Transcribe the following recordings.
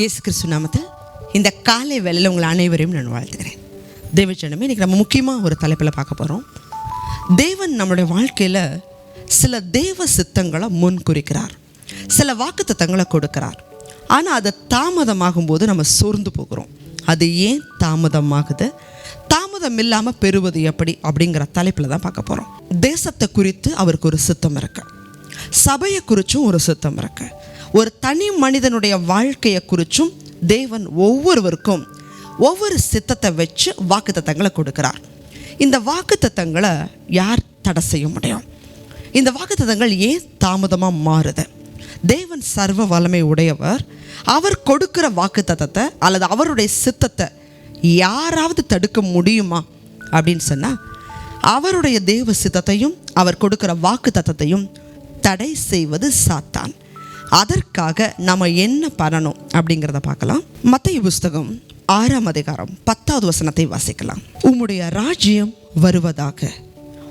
இயேசு கிறிஸ்து நாமத்தில் இந்த காலை வேலையில் உங்கள் அனைவரையும் நான் வாழ்த்துக்கிறேன் தேவச்சனமே இன்றைக்கி நம்ம முக்கியமாக ஒரு தலைப்பில் பார்க்க போகிறோம் தேவன் நம்மளுடைய வாழ்க்கையில் சில தேவ சித்தங்களை முன் குறிக்கிறார் சில வாக்குத்தத்தங்களை கொடுக்கிறார். ஆனால் அது தாமதமாகும் போது நம்ம சோர்ந்து போகிறோம். அது ஏன் தாமதமாகுது? தாமதம் இல்லாமல் பெறுவது எப்படி? அப்படிங்கிற தலைப்பில் தான் பார்க்க போகிறோம் தேசத்தை குறித்து அவருக்கு ஒரு சித்தம் இருக்கு. சபையை குறிச்சும் ஒரு சித்தம் இருக்குது ஒரு தனி மனிதனுடைய வாழ்க்கையை குறிச்சும் தேவன் ஒவ்வொருவருக்கும் ஒவ்வொரு சித்தத்தை வச்சு வாக்குத்தத்தங்களை கொடுக்குறார். இந்த வாக்குத்தத்தங்களை யார் தடை செய்ய முடியும்? இந்த வாக்குத்தத்தங்கள் ஏன் தாமதமாக மாறுது? தேவன் சர்வ வல்லமை உடையவர். அவர் கொடுக்குற வாக்கு தத்தத்தை அல்லது அவருடைய சித்தத்தை யாராவது தடுக்க முடியுமா? அப்படின்னு சொன்னால் அவருடைய தேவ சித்தத்தையும் அவர் கொடுக்குற வாக்கு தத்தத்தையும் தடை செய்வது சாத்தான். அதற்காக நம்ம என்ன பண்ணணும் அப்படிங்கிறத பார்க்கலாம். மத்திய புஸ்தகம் ஆறாம் அதிகாரம் பத்தாவது வசனத்தை வாசிக்கலாம். உம்முடைய ராஜ்யம் வருவதாக.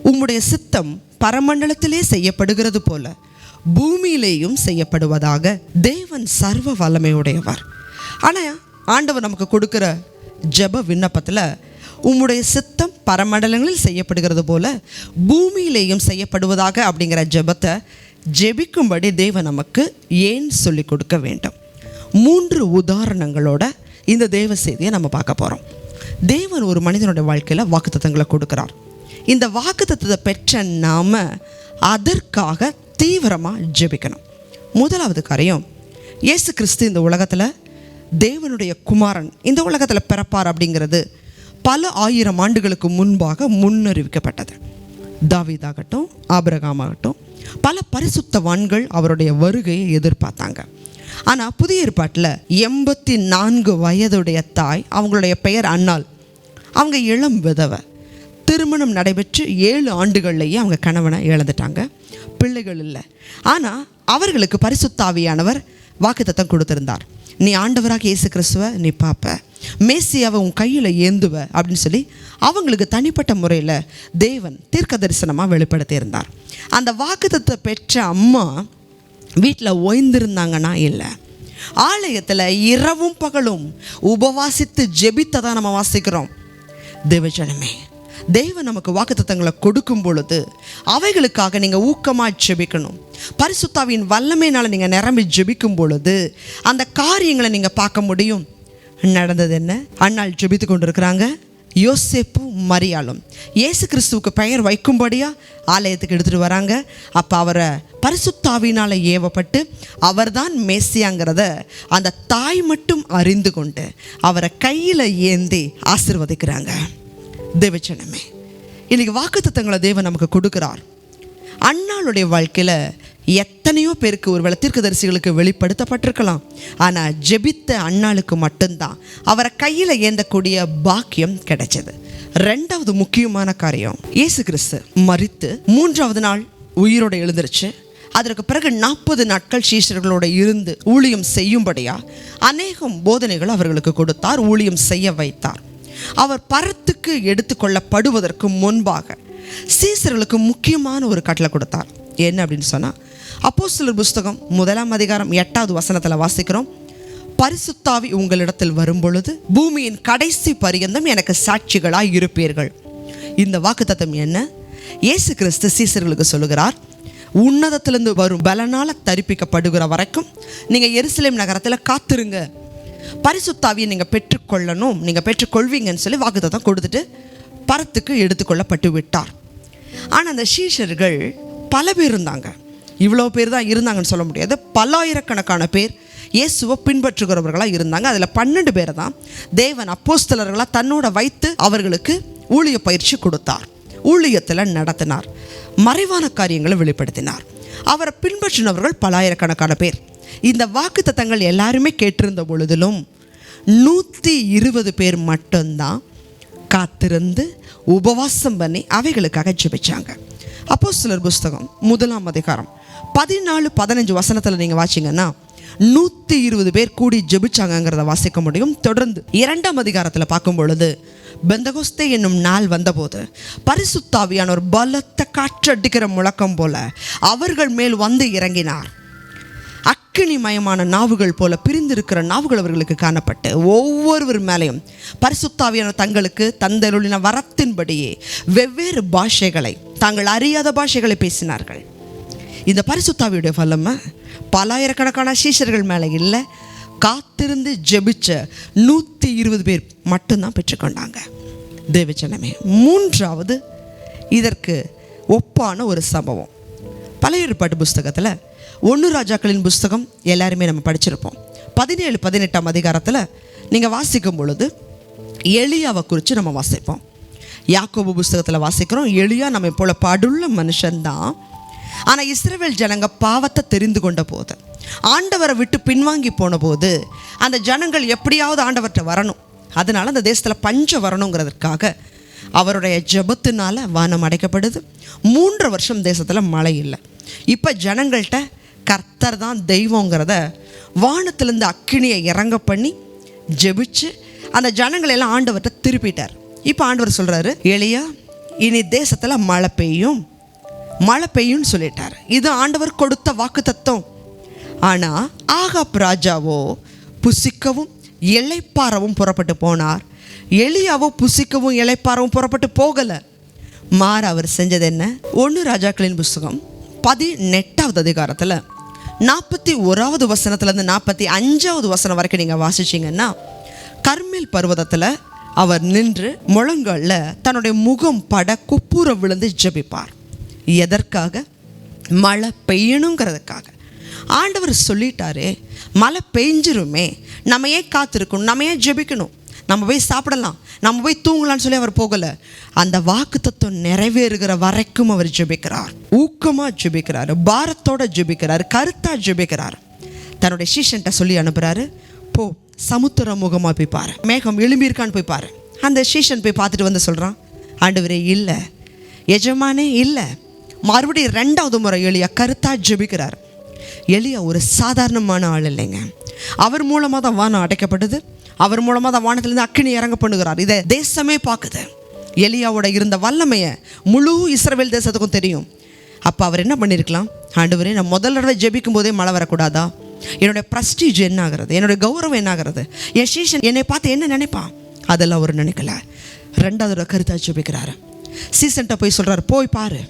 உம்முடைய சித்தம் பரமண்டலத்திலே செய்யப்படுகிறது போல பூமியிலேயும் செய்யப்படுவதாக தேவன் சர்வ வல்லமையுடையவர். ஆனால் ஆண்டவர் நமக்கு கொடுக்குற ஜெப விண்ணப்பத்தில் உம்முடைய சித்தம் பரமண்டலங்களில் செய்யப்படுகிறது போல பூமியிலேயும் செய்யப்படுவதாக அப்படிங்கிற ஜெபத்தை ஜெபிக்கும்படி தேவன் நமக்கு ஏன் சொல்லிக் கொடுக்க வேண்டும்? மூன்று உதாரணங்களோட இந்த தேவ செய்தியை நம்ம பார்க்க போகிறோம் தேவன் ஒரு மனிதனுடைய வாழ்க்கையில் வாக்குத்தத்தங்களை கொடுக்குறார். இந்த வாக்குத்தத்தை பெற்ற நாம் அதற்காக தீவிரமாக ஜெபிக்கணும். முதலாவது காரியம் இயேசு கிறிஸ்து இந்த உலகத்தில் தேவனுடைய குமாரன் இந்த உலகத்தில் பிறப்பார் அப்படிங்கிறது பல ஆயிரம் ஆண்டுகளுக்கு முன்பாக முன்னறிவிக்கப்பட்டது. தாவீதாகட்டும் ஆபிரகாமாகட்டும் பல பரிசுத்தவான்கள் அவருடைய வருகையை எதிர்பார்த்தாங்க. ஆனால் புதிய ஏற்பாட்டில் எண்பத்தி நான்கு வயதுடைய தாய் அவங்களுடைய பெயர் அன்னாள். அவங்க இளம் விதவை. திருமணம் நடைபெற்று ஏழு ஆண்டுகள்லேயே அவங்க கணவனை இழந்துட்டாங்க. பிள்ளைகள் இல்லை. ஆனால் அவர்களுக்கு பரிசுத்தாவியானவர் வாக்குத்தத்தம் கொடுத்திருந்தார். நீ ஆண்டவராக இயேசு கிறிஸ்துவ நீ பார்ப்ப மேசியாவை உன் கையில் ஏந்துவ அப்படின்னு சொல்லி அவங்களுக்கு தனிப்பட்ட முறையில் தேவன் தீர்க்க தரிசனமாக வெளிப்படுத்தியிருந்தார் அந்த வாக்குத்தத்தை பெற்ற அம்மா வீட்டில் ஓய்ந்திருந்தாங்கன்னா இல்லை. ஆலயத்தில் இரவும் பகலும் உபவாசித்து ஜெபித்ததான் நம்ம வாசிக்கிறோம். தேவஜனமே தெய்வம் நமக்கு வாக்குத்தத்தங்களை கொடுக்கும் பொழுது அவைகளுக்காக நீங்கள் ஊக்கமாக ஜெபிக்கணும். பரிசுத்தாவின் வல்லமையினால் நீங்கள் நிரம்பி ஜெபிக்கும் பொழுது அந்த காரியங்களை நீங்கள் பார்க்க முடியும். நடந்தது என்ன? அண்ணாள் ஜெபித்து கொண்டிருக்கிறாங்க. யோசேப்பு மரியாளும். இயேசு கிறிஸ்துவுக்கு பெயர் வைக்கும்படியா ஆலயத்துக்கு எடுத்துகிட்டு வராங்க. அப்போ அவரை பரிசுத்தாவினால் ஏவப்பட்டு அவர்தான் மேசியாங்கிறத அந்த தாய் மட்டும் அறிந்து கொண்டு அவரை கையில் ஏந்தி ஆசிர்வதிக்கிறாங்க. தேவச்சனமே இன்றைக்கி வாக்குத்தத்தங்களை தேவன் நமக்கு கொடுக்குறார். அண்ணாளுடைய வாழ்க்கையில் எத்தனையோ பேருக்கு ஒரு தீர்க்கதரிசிகளுக்கு வெளிப்படுத்தப்பட்டிருக்கலாம். ஆனால் ஜெபித்த அண்ணாளுக்கு மட்டும்தான் அவரை கையில் ஏந்தக்கூடிய பாக்கியம் கிடைச்சது. ரெண்டாவது முக்கியமான காரியம் இயேசு கிறிஸ்து மறித்து மூன்றாவது நாள் உயிரோடு எழுந்துருச்சு. அதற்கு பிறகு நாற்பது நாட்கள் சீஷர்களோடு இருந்து ஊழியம் செய்யும்படியா அநேகம் போதனைகள் அவர்களுக்கு கொடுத்தார் ஊழியம் செய்ய வைத்தார். அவர் பரத்துக்கு எடுத்துக்கொள்ளப்படுவதற்கு முன்பாக சீசர்களுக்கு முக்கியமான ஒரு கட்டளை கொடுத்தார். என்ன அப்படின்னு சொன்னால் அப்போஸ்தலர் புஸ்தகம் முதலாம் அதிகாரம் எட்டாவது வசனத்தில் வாசிக்கிறோம். பரிசுத்தாவி உங்களிடத்தில் வரும்பொழுது பூமியின் கடைசி பரியந்தம் எனக்கு சாட்சிகளாக இருப்பீர்கள். இந்த வாக்குத்தத்தம் என்ன? இயேசு கிறிஸ்து சீசர்களுக்கு சொல்லுகிறார் உன்னதத்திலிருந்து வரும் பலனால் தரிப்பிக்கப்படுகிற வரைக்கும் நீங்கள் எருசலேம் நகரத்தில் காத்திருங்க. பரிசுத்தாவியை நீங்கள் பெற்றுக்கொள்ளணும். நீங்கள் பெற்றுக்கொள்வீங்கன்னு சொல்லி வாக்குத்தத்தம் கொடுத்துட்டு பரத்துக்கு எடுத்துக்கொள்ளப்பட்டு விட்டார். ஆனால் அந்த சீஷர்கள் பல பேர் இருந்தாங்க. இவ்வளோ பேர் தான் இருந்தாங்கன்னு சொல்ல முடியாது. பல்லாயிரக்கணக்கான பேர் இயேசுவை பின்பற்றுகிறவர்களாக இருந்தாங்க. அதில் பன்னெண்டு பேரை தான் தேவன் அப்போஸ்தலர்களாக தன்னோட வைத்து அவர்களுக்கு ஊழிய பயிற்சி கொடுத்தார். ஊழியத்தில் நடத்தினார். மறைவான காரியங்களை வெளிப்படுத்தினார். அவரை பின்பற்றினவர்கள் பலாயிரக்கணக்கான பேர். இந்த வாக்குத்தத்தங்கள் எல்லாருமே கேட்டிருந்த பொழுதிலும் நூற்றி இருபது பேர் மட்டும்தான் காத்திருந்து உபவாசம் பண்ணி அவைகளுக்காக ஜெபிச்சாங்க. அப்போ சிலர் புஸ்தகம் முதலாம் அதிகாரம் பதினாலு பதினஞ்சு வசனத்தில் நீங்கள் வாசிங்கன்னா நூற்றி இருபது பேர் கூடி ஜெபிச்சாங்கங்கிறத வாசிக்க முடியும். தொடர்ந்து இரண்டாம் அதிகாரத்தில் பார்க்கும் பொழுது பெந்தகோஸ்தே என்னும் நாள் வந்தபோது பரிசுத்தாவியான ஒரு பலத்த காற்றடிக்கிற முழக்கம் போல அவர்கள் மேல் வந்து இறங்கினார். அக்கினிமயமான நாவுகள் போல பிரிந்திருக்கிற நாவுகள் அவர்களுக்கு காணப்பட்டு ஒவ்வொருவர் மேலேயும் பரிசுத்தாவியான தங்களுக்கு தந்தருளின வரத்தின்படியே வெவ்வேறு பாஷைகளை தாங்கள் அறியாத பாஷைகளை பேசினார்கள். இந்த பரிசுத்தாவியுடைய வல்லமை பலாயிரக்கணக்கான சீஷர்கள் மேலே இல்லை காத்திருந்து ஜெபிச்ச நூற்றி இருபது பேர் மட்டும்தான் பெற்றுக்கொண்டாங்க. தேவச்சனமே மூன்றாவது இதற்கு ஒப்பான ஒரு சம்பவம். பழைய ஏற்பாட்டு புஸ்தகத்தில் ஒன்று ராஜாக்களின் புஸ்தகம் எல்லாருமே நம்ம படிச்சிருப்போம். பதினேழு பதினெட்டாம் அதிகாரத்தில் நீங்கள் வாசிக்கும் பொழுது எளியாவை குறித்து நம்ம வாசிப்போம். யாக்கோபு புஸ்தகத்தில் வாசிக்கிறோம் எளியா நம்ம போல படுள்ள மனுஷன்தான். ஆனால் இஸ்ரேவேல் ஜனங்க பாவத்தை தெரிந்து கொண்ட போது ஆண்டவரை விட்டு பின்வாங்கி போன போது அந்த ஜனங்கள் எப்படியாவது ஆண்டவர்கிட்ட வரணும். அதனால் அந்த தேசத்தில் பஞ்சம் வரணுங்கிறதுக்காக அவருடைய ஜெபத்தினால வானம் அடைக்கப்படுது. மூன்று வருஷம் தேசத்தில் மழை இல்லை. இப்போ ஜனங்கள்கிட்ட கர்த்தர் தான் தெய்வங்கிறத வானத்திலேருந்து அக்கினியை இறங்க பண்ணி ஜெபிச்சு அந்த ஜனங்களை எல்லாம் ஆண்டவர்கிட்ட திருப்பிட்டார். இப்போ ஆண்டவர் சொல்கிறாரு எளியா இனி தேசத்தில் மழை பெய்யும். மழை பெய்யும்னு சொல்லிட்டார். இது ஆண்டவர் கொடுத்த வாக்கு தத்துவம் ஆனால் ஆகாப் ராஜாவோ புசிக்கவும் இலைப்பாறவும் புறப்பட்டு போனார். எளியாவோ புசிக்கவும் இலைப்பாறவும் புறப்பட்டு போகலை. மாற அவர் செஞ்சது என்ன? ஒன்று ராஜாக்களின் புஸ்தகம் பதினெட்டாவது அதிகாரத்தில் நாற்பத்தி ஓராவது வசனத்துலேருந்து நாற்பத்தி அஞ்சாவது வசனம் வரைக்கும் நீங்கள் வாசிச்சிங்கன்னா கர்மேல் பர்வதத்தில் அவர் நின்று முழங்களில் தன்னுடைய முகம் பட குப்புற விழுந்து ஜெபிப்பார். எதற்காக? மழை பெய்யணுங்கிறதுக்காக. ஆண்டவர் சொல்லிட்டாரு மழை பெஞ்சிருமே நம்ம ஏன் காத்திருக்கணும் நம்ம ஏன் ஜெபிக்கணும். நம்ம போய் சாப்பிடலாம் நம்ம போய் தூங்கலாம்னு சொல்லி அவர் போகலை. அந்த வாக்கு தத்துவம் நிறைவேறுகிற வரைக்கும் அவர் ஜெபிக்கிறார். ஊக்கமாக ஜெபிக்கிறார் பாரத்தோட ஜெபிக்கிறார் கருத்தாக ஜெபிக்கிறார். தன்னுடைய சீஷன்கிட்ட சொல்லி அனுப்புகிறாரு போ சமுத்திர முகமாக போய் பாரு மேகம் எழும்பியிருக்கான்னு போய் பாரு. அந்த சீஷன் போய் பார்த்துட்டு வந்து சொல்கிறான் ஆண்டவரே இல்லை. எஜமானே இல்லை. மறுபடியும் ரெண்டாவது முறை எளியா கருத்தாக ஜெபிக்கிறார். எளியா ஒரு சாதாரணமான ஆள் இல்லைங்க. அவர் மூலமாக தான் வானம் அடைக்கப்பட்டது. அவர் மூலமாக தான் வானத்துலேருந்து அக்கினி இறங்க பண்ணுகிறார். இதை தேசமே பார்க்குது. எலியாவோட இருந்த வல்லமையை முழு இஸ்ரவேல் தேசத்துக்கும் தெரியும். அப்போ அவர் என்ன பண்ணியிருக்கலாம் ஆண்டவரே நான் முதல் தடவை ஜெபிக்கும் போதே மழை வரக்கூடாதா? என்னுடைய ப்ரஸ்டீஜ் என்ன ஆகிறது? என்னுடைய கௌரவம் என்ன ஆகிறது? என் சீஷன் என்னை பார்த்து என்ன நினைப்பான் அதெல்லாம் அவர் நினைக்கல. ரெண்டாவது கருத்தாக ஜெபிக்கிறாரு. சீசன்ட்ட போய் சொல்கிறாரு போய் பாரு.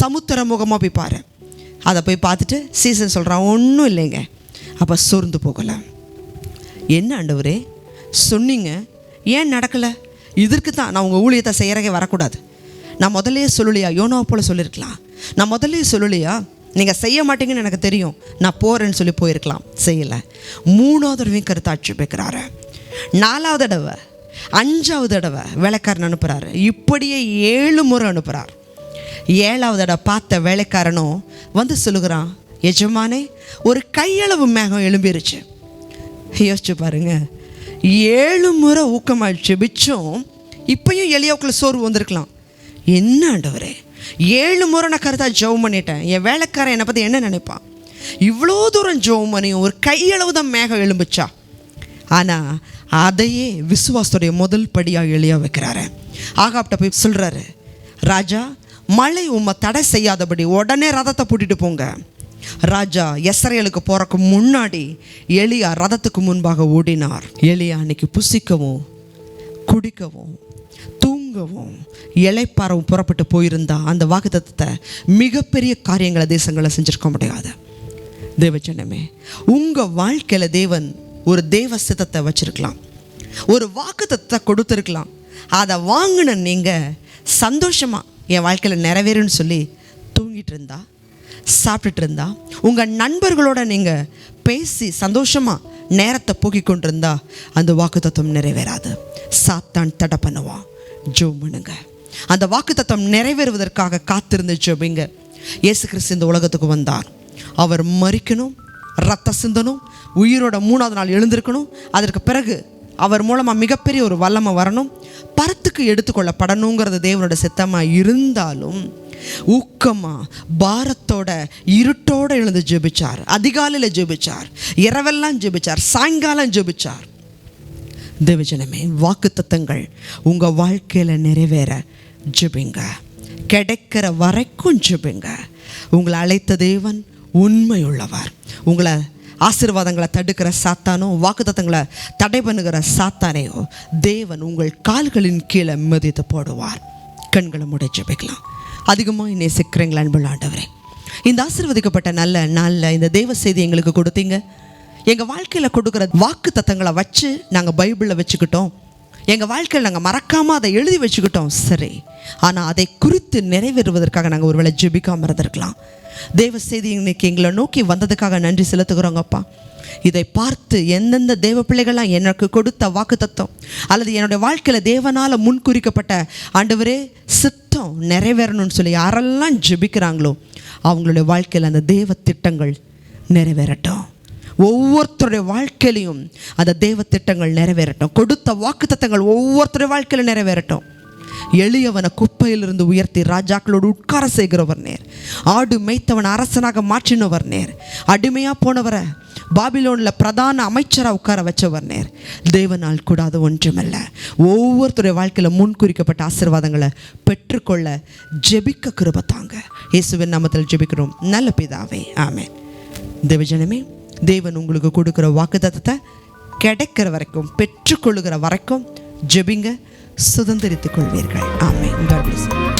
சமுத்திர முகமாக போய் பாரு. அதை போய் பார்த்துட்டு சீசன் சொல்கிறான் ஒன்றும் இல்லைங்க. அப்போ சோர்ந்து போகலாம். என்ன ஆண்டவரே? சொன்னீங்க. ஏன் நடக்கலை? இதற்கு தான் நான் உங்கள் ஊழியத்தை செய்கிறக்கே வரக்கூடாது. நான் முதல்லையே சொல்லலையா? யோனோ போல் சொல்லியிருக்கலாம். நான் முதல்லையே சொல்லலையா? நீங்கள் செய்ய மாட்டீங்கன்னு எனக்கு தெரியும். நான் போகிறேன்னு சொல்லி போயிருக்கலாம். செய்யலை. மூணாவது தடவையும் கருத்தாட்சி பேக்கிறாரு நாலாவது தடவை அஞ்சாவது தடவை வேலைக்காரன் அனுப்புகிறாரு இப்படியே ஏழு முறை அனுப்புகிறார் ஏழாவது தடவை பார்த்த வேலைக்காரனும் வந்து சொல்லுகிறான் எஜமானே ஒரு கையளவு மேகம் எழும்பிருச்சு. யோசிச்சு பாருங்க. ஏழு முறை ஊக்கமாக பிச்சும் இப்பயும் எளியாவுக்குள்ள சோர்வு வந்திருக்கலாம். என்ன ஆண்டவரே? ஏழு முறை நான் கருத்தா ஜெபம் பண்ணிட்டேன். என் வேலைக்காரன் என்னை பற்றி என்ன நினைப்பான்? இவ்வளோ தூரம் ஜெபம் பண்ணியும் ஒரு கையளவு தான் மேகம் எழும்புச்சா? ஆனால் அதையே விசுவாசத்துடைய முதல் படியாக எளியா வைக்கிறாரு. ஆகாப்ட போய் சொல்கிறாரு ராஜா மழை உம்மை தடை செய்யாதபடி உடனே ரதத்தை பூட்டிட்டு போங்க. ராஜா எஸ்ரேலுக்கு போறக்கு முன்னாடி எலியா ரதத்துக்கு முன்பாக ஓடினார். எலியா அன்னைக்கு புசிக்கவும் குடிக்கவும் தூங்கவும் இலைப்பாறவும் புறப்பட்டு போயிருந்தா. அந்த வாக்குத்தத்தை மிகப்பெரிய காரியங்களை தேசங்களை செஞ்சிருக்க முடியாது. தேவஜனமே உங்கள் வாழ்க்கையில் தேவன் ஒரு தேவ சித்தத்தை வச்சிருக்கலாம். ஒரு வாக்குத்தத்தை கொடுத்துருக்கலாம். அதை வாங்கின நீங்கள் சந்தோஷமாக என் வாழ்க்கையில் நிறைவேறும்னு சொல்லி தூங்கிட்டு இருந்தா சாப்பிட்டுட்டு இருந்தா உங்கள் நண்பர்களோட நீங்கள் பேசி சந்தோஷமாக நேரத்தை போக்கிக் கொண்டிருந்தா அந்த வாக்குத்தத்தம் நிறைவேறாது. சாத்தான் தடை பண்ணுவான். ஜோ பண்ணுங்க. அந்த வாக்குத்தத்தம் நிறைவேறுவதற்காக காத்திருந்து ஜோபிங்க இயேசு கிறிஸ்து இந்த உலகத்துக்கு வந்தார். அவர் மறிக்கணும் ரத்த சிந்தனும் உயிரோட மூணாவது நாள் எழுந்திருக்கணும். அதற்கு பிறகு அவர் மூலமாக மிகப்பெரிய ஒரு வல்லமை வரணும். பரத்துக்கு எடுத்துக்கொள்ளப்படணுங்கிறது தேவனோட சித்தமாக இருந்தாலும் ஊக்கமாக பாரத்தோட இருட்டோட எழுந்து ஜெபிச்சார். அதிகாலையில் ஜெபிச்சார். இரவெல்லாம் ஜெபிச்சார். சாயங்காலம் ஜெபிச்சார். தேவஜனமே வாக்குத்தத்தங்கள் உங்கள் வாழ்க்கையில் நிறைவேற ஜெபிங்க. கிடைக்கிற வரைக்கும் ஜெபிங்க. உங்களை அழைத்த தேவன் உண்மையுள்ளவர். உங்களை ஆசீர்வாதங்களை தடுக்கிற சாத்தானோ வாக்குத்தத்தங்களை தடை பண்ணுகிற சாத்தானையோ தேவன் உங்கள் கால்களின் கீழே மிதித்து போடுவார். கண்களை முடிச்சு வைக்கலாம் அதிகமாக நேசிக்கிறீங்களா அன்புள்ள ஆண்டவரே? இந்த ஆசீர்வதிக்கப்பட்ட நல்ல நாளில் இந்த தெய்வ செய்தி எங்களுக்கு கொடுத்தீங்க. எங்கள் வாழ்க்கையில் கொடுக்குற வாக்கு தத்தங்களை வச்சு நாங்கள் பைபிளில் வச்சுக்கிட்டோம். எங்கள் வாழ்க்கையில் நாங்கள் மறக்காமல் அதை எழுதி வச்சுக்கிட்டோம். சரி. ஆனால் அதை குறித்து நிறைவேறுவதற்காக நாங்கள் ஒருவேளை ஜெபிக்காமல் இருந்திருக்கலாம். தேவ செய்தி இன்னைக்கு எங்களை நோக்கி வந்ததுக்காக நன்றி செலுத்துகிறோங்கப்பா இதை பார்த்து எந்தெந்த தேவ பிள்ளைகள்லாம் எனக்கு கொடுத்த வாக்கு தத்துவம் அல்லது என்னுடைய வாழ்க்கையில் தேவனால் முன்குறிக்கப்பட்ட ஆண்டவரே சித்தம் நிறைவேறணும்னு சொல்லி யாரெல்லாம் ஜெபிக்கிறாங்களோ அவங்களுடைய வாழ்க்கையில் அந்த தேவ திட்டங்கள் நிறைவேறட்டும். ஒவ்வொருத்தருடைய வாழ்க்கையிலையும் அந்த தெய்வ திட்டங்கள் நிறைவேறட்டும். கொடுத்த வாக்குத்தத்தங்கள் ஒவ்வொருத்தருடைய வாழ்க்கையில நிறைவேறட்டும். எளியவனை குப்பையிலிருந்து உயர்த்தி ராஜாக்களோடு உட்கார செய்கிறவர் நேர். ஆடு மேய்த்தவன் அரசனாக மாற்றினவர் நேர். அடிமையாக போனவரை பாபிலோனில் பிரதான அமைச்சராக உட்கார வச்சவர் நேர். தேவனால் கூடாத ஒன்றுமல்ல. ஒவ்வொருத்தருடைய வாழ்க்கையில் முன்குறிக்கப்பட்ட ஆசீர்வாதங்களை பெற்றுக்கொள்ள ஜெபிக்க கிருபத்தாங்க இயேசுவின் நாமத்தில் ஜெபிக்கிறோம். நல்ல பிதாவே. ஆமே தேவஜனமே தேவன் உங்களுக்கு கொடுக்குற வாக்குத்தத்தத்தை கிடைக்கிற வரைக்கும் பெற்றுக்கொள்ளுகிற வரைக்கும் ஜெபிங்க சுதந்திரித்துக் கொள்வீர்கள் ஆமை God bless you.